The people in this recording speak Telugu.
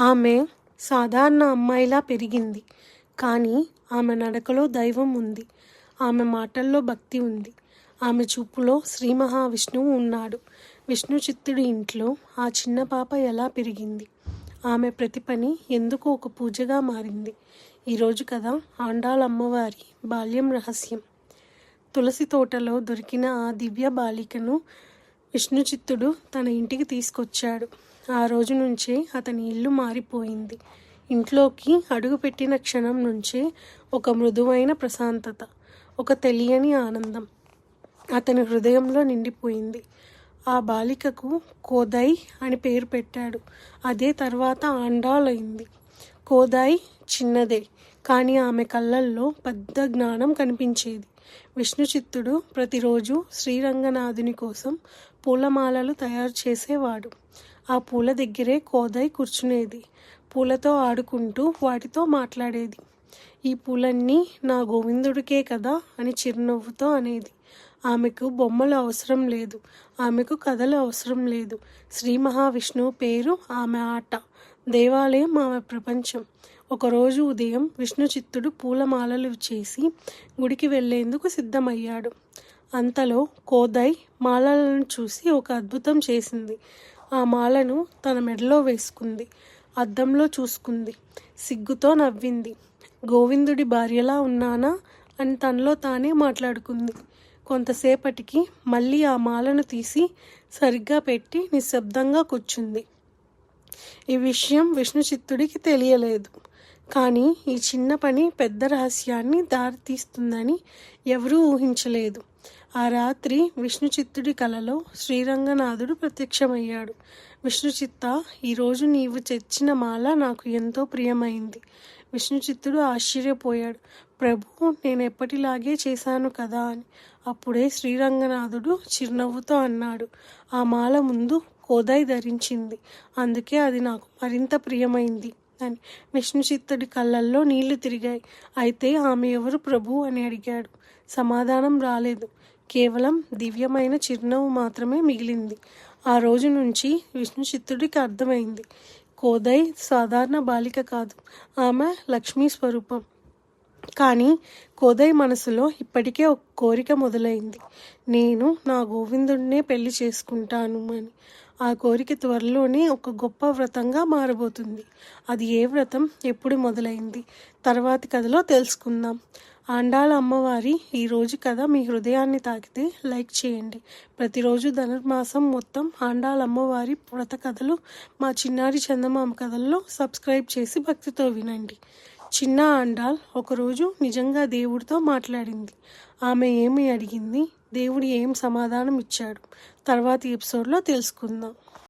ఆమె సాధారణ అమ్మాయిలా పెరిగింది. కానీ ఆమె నడకలో దైవం ఉంది. ఆమె మాటల్లో భక్తి ఉంది. ఆమె చూపులో శ్రీ మహావిష్ణువు ఉన్నాడు. విష్ణు చిత్తుడి ఇంట్లో ఆ చిన్న పాప ఎలా పెరిగింది? ఆమె ప్రతి పని ఎందుకు ఒక పూజగా మారింది. ఈరోజు కదా ఆండాళమ్మవారి బాల్యం రహస్యం. తులసి తోటలో దొరికిన ఆ దివ్య బాలికను విష్ణుచిత్తుడు తన ఇంటికి తీసుకొచ్చాడు. ఆ రోజు నుంచే అతని ఇల్లు మారిపోయింది. ఇంట్లోకి అడుగుపెట్టిన క్షణం నుంచే ఒక మృదువైన ప్రశాంతత ఒక తెలియని ఆనందం అతని హృదయంలో నిండిపోయింది. ఆ బాలికకు కోదై అని పేరు పెట్టాడు. అదే తర్వాత అండాలైంది అయింది కోదాయి చిన్నదే కానీ ఆమె కళ్ళల్లో పెద్ద జ్ఞానం కనిపించేది. విష్ణుచిత్తుడు ప్రతిరోజు శ్రీరంగనాథుని కోసం పూలమాలలు తయారు చేసేవాడు. ఆ పూల దగ్గరే కోదాయి కూర్చునేది. పూలతో ఆడుకుంటూ వాటితో మాట్లాడేది. ఈ పూలన్నీ నా గోవిందుడికే కదా అని చిరునవ్వుతో అనేది. ఆమెకు బొమ్మలు అవసరం లేదు. ఆమెకు కథలు అవసరం లేదు. శ్రీ మహావిష్ణువు పేరు ఆమె ఆట. దేవాలయం ఆమె ప్రపంచం. ఒకరోజు ఉదయం విష్ణు చిత్తుడు పూలమాలలు చేసి గుడికి వెళ్ళేందుకు సిద్ధమయ్యాడు. అంతలో కోదై మాలలను చూసి ఒక అద్భుతం చేసింది. ఆ మాలను తన మెడలో వేసుకుంది. అద్దంలో చూసుకుంది. సిగ్గుతో నవ్వింది. గోవిందుడి భార్యలా ఉన్నానా? అని తనలో తానే మాట్లాడుకుంది. కొంతసేపటికి మళ్ళీ ఆ మాలను తీసి సరిగ్గా పెట్టి నిశ్శబ్దంగా కూర్చుంది. ఈ విషయం విష్ణుచిత్తుడికి తెలియలేదు. కానీ ఈ చిన్న పని పెద్ద రహస్యాన్ని దారితీస్తుందని ఎవరూ ఊహించలేదు. ఆ రాత్రి విష్ణుచిత్తుడి కలలో శ్రీరంగనాథుడు ప్రత్యక్షమయ్యాడు. విష్ణుచిత్త ఈరోజు నీవు తెచ్చిన మాల నాకు ఎంతో ప్రియమైంది. విష్ణుచిత్తుడు ఆశ్చర్యపోయాడు. ప్రభు నేను ఎప్పటిలాగే చేశాను కదా అని. అప్పుడే శ్రీరంగనాథుడు చిరునవ్వుతో అన్నాడు. ఆ మాల ముందు కోదాయి ధరించింది. అందుకే అది నాకు మరింత ప్రియమైంది అని. విష్ణుచిత్తుడి కళ్ళల్లో నీళ్ళు తిరిగాయి. అయితే ఆమె ఎవరు ప్రభు అని అడిగాడు. సమాధానం రాలేదు. కేవలం దివ్యమైన చిరునవ్వు మాత్రమే మిగిలింది. ఆ రోజు నుంచి విష్ణుచిత్తుడికి అర్థమైంది. కోదయ్ సాధారణ బాలిక కాదు. ఆమె లక్ష్మీ స్వరూపం. కానీ కోదయ్ మనసులో ఇప్పటికే ఒక కోరిక మొదలైంది. నేను నా గోవిందుడినే పెళ్ళి చేసుకుంటాను అని ఆ కోరిక త్వరలోనే ఒక గొప్ప వ్రతంగా మారబోతుంది. అది ఏ వ్రతం? ఎప్పుడు మొదలైంది? తర్వాతి కథలో తెలుసుకుందాం. ఆండాల అమ్మవారి ఈరోజు కథ మీ హృదయాన్ని తాకితే లైక్ చేయండి. ప్రతిరోజు ధనుర్మాసం మొత్తం ఆండాల అమ్మవారి వ్రత కథలు మా చిన్నారి చందమామ కథల్లో సబ్స్క్రైబ్ చేసి భక్తితో వినండి. చిన్న ఆండాల్ ఒకరోజు నిజంగా దేవుడితో మాట్లాడింది. ఆమె ఏమి అడిగింది? దేవుడు ఏం సమాధానం ఇచ్చాడు తర్వాతి ఎపిసోడ్లో తెలుసుకుందాం.